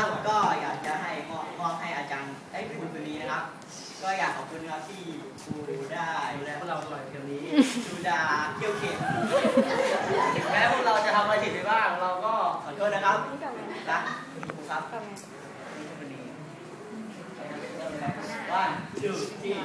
ครับก็อยากจะให้มอบมอบให้อาจารย์ได้คุณคนนี้นะครับ ก็อยากขอบคุณครับที่ครูได้ดูแลพวกเราตลอดเทอมนี้ดูดาเกี่ยวเข็มถึงแม้พวกเราจะทำอะไรผิดไปบ้าง เราก็ขอโทษนะครับรักครูครับวันจูจีคุ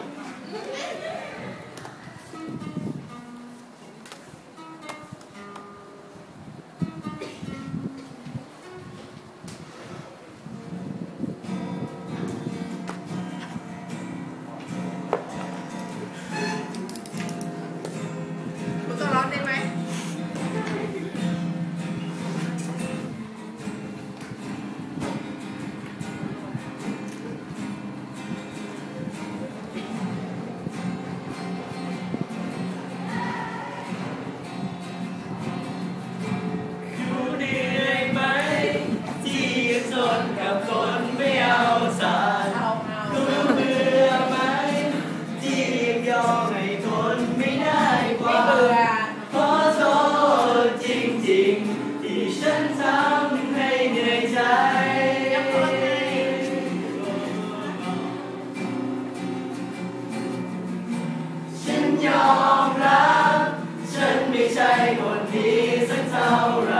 ยอมให้คนไม่ได้คไม่วามเบื่อขอโทษจริงๆ ที่ฉันทำให้เหนื่อยใจ ฉันยอมรับ ฉันไม่ใช่คนดีสักเท่าไหร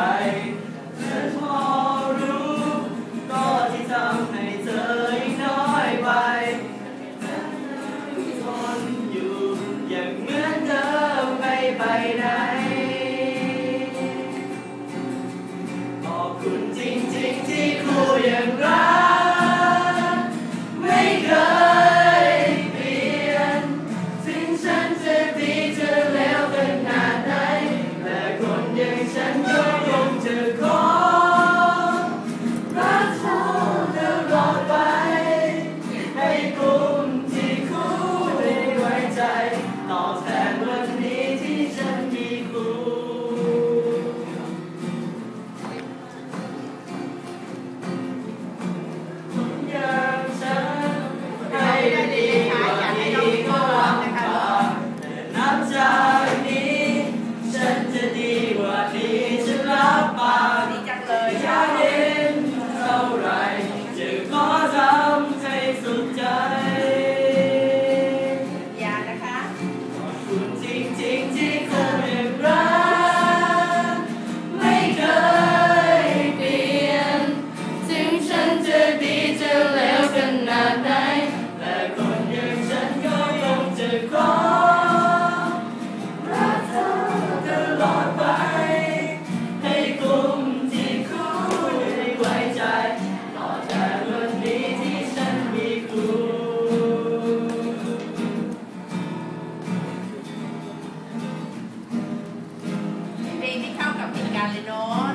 เข้ากับเหตุการณ์เลยเนาะ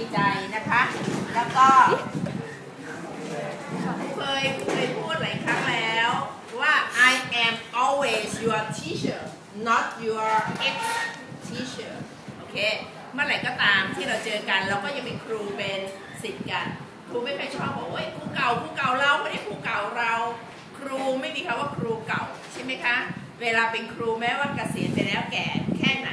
ดีใจนะคะ แล้วก็เคยเคยพูดหลายครั้งแล้วว่า I am always your teacher not your ex teacher โอเค เมื่อไหร่ก็ตามที่เราเจอกันเราก็ยังเป็นครูเป็นสิทธิ์กัน ครูไม่เคยชอบบอกว่าครูเก่าครูเก่าเราไม่ได้ครูเก่าเรา ครูไม่มีคำว่าครูเก่าใช่ไหมคะ เวลาเป็นครูแม้ว่าเกษียณไปแล้วแก่แค่ไหน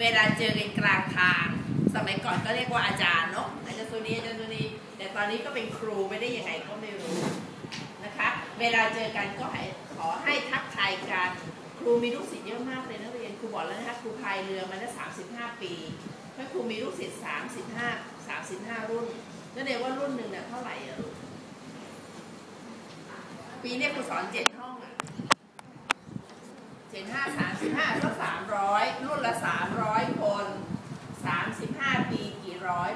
เวลาเจอกันกลางทาง สมัยก่อนก็เรียกว่าอาจารย์เนาะอาจารย์สุนีอาจารย์สุนีแต่ตอนนี้ก็เป็นครูไม่ได้ยังไงก็ไม่รู้นะคะ เวลาเจอกันก็ให้ขอให้ทักทายกันครูมีลูกศิษย์เยอะมากเลยนักเรียนครูบอกแล้วนะคะครูพายเรือมาได้35ปีเพราะครูมีลูกศิษย์35 35รุ่นก็เรียกว่ารุ่นหนึ่งเนี่ยเท่าไหร่อะลูกปีเนี้ยครูสอนเจ็ดห้องอะเจ็ดห้าสามสิบห้าก็สามร้อยรุ่นละสามร้อยคนสามสิบห้าปีกี่ร้อย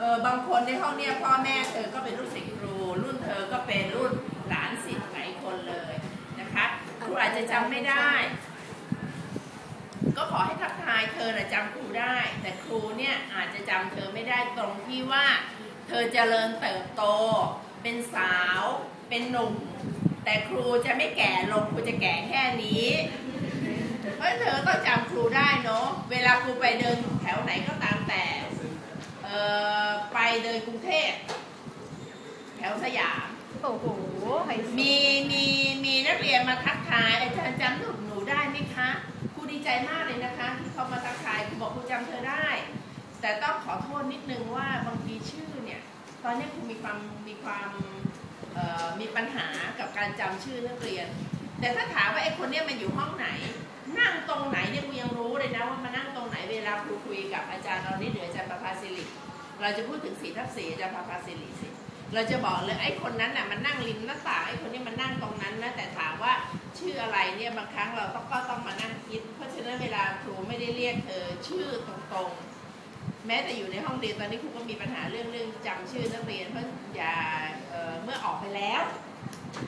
เออบางคนในห้องเนี่ยพ่อแม่เธอก็เป็นลูกศิษย์ครู รุ่นเธอก็เป็นรุ่นหลานศิษย์หลายคนเลยนะคะครูอาจจะจำไม่ได้ ก็ขอให้ทักทายเธอนะจำครูได้ แต่ครูเนี่ยอาจจะจำเธอไม่ได้ตรงที่ว่า เธอเจริญเติบโต เป็นสาวเป็นหนุ่มแต่ครูจะไม่แก่ลงครูจะแก่แค่นี้เพราะเธอต้องจำครูได้เนาะเวลาครูไปเดินแถวไหนก็ตาม เดินกรุงเทพแถวสยาม โอ้โหไฮโซมีมีมีนักเรียนมาทักทายอาจารย์จำหนูหนูได้ไหมคะครูดีใจมากเลยนะคะ ที่เขามาทักทายครูบอกครูจำเธอได้ แต่ต้องขอโทษนิดนึงว่าบางทีชื่อเนี่ย ตอนนี้ครูมีความมีความเอ่อมีปัญหากับการจำชื่อนักเรียน แต่ถ้าถามว่าไอ้คนเนี้ยมันอยู่ห้องไหน นั่งตรงไหนเนี่ยครูยังรู้เลยนะว่ามานั่งตรงไหนเวลาครูคุยกับอาจารย์เรานี่หรืออาจารย์ประภาสิริ เราจะพูดถึงสีทับสีอาจารย์ประภาสิริสิเราจะบอกเลยไอ้คนนั้นน่ะมันนั่งริมหน้าต่างไอ้คนนี้มันนั่งตรงนั้นนะแต่ถามว่าชื่ออะไรเนี่ยบางครั้งเราต้องก็ต้องมานั่งคิด เพราะฉะนั้นเวลาครูไม่ได้เรียกเธอชื่อตรงๆ แม้แต่อยู่ในห้องเรียนตอนนี้ครูก็มีปัญหาเรื่องเรื่องจำชื่อนักเรียนเพราะอย่าเเมื่อออกไปแล้ว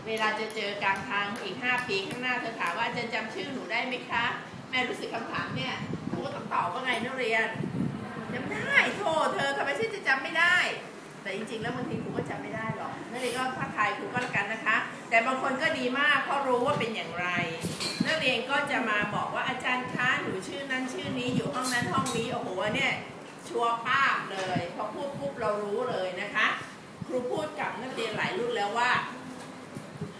เวลาจะเจอกลางทางอีก 5 ปีข้างหน้าเธอถามว่าอาจารย์จำชื่อหนูได้ไหมคะ แม่รู้สึกคำถามเนี่ยครูก็ต้องตอบว่าไงนักเรียน จำได้โทษเธอทำไมฉันจะจำไม่ได้ แต่จริงๆ แล้วบางทีครูก็จำไม่ได้หรอกนักเรียนก็ทักทายครูก็แล้วกันนะคะ แต่บางคนก็ดีมากเพราะรู้ว่าเป็นอย่างไร นักเรียนก็จะมาบอกว่าอาจารย์คะหนูชื่อนั้นชื่อนี้อยู่ห้องนั้นห้องนี้โอ้โหเนี่ยชัวร์ภาพเลยพอพูดปุ๊บเรารู้เลยนะคะ ครูพูดกับนักเรียนหลายรุ่นแล้วว่า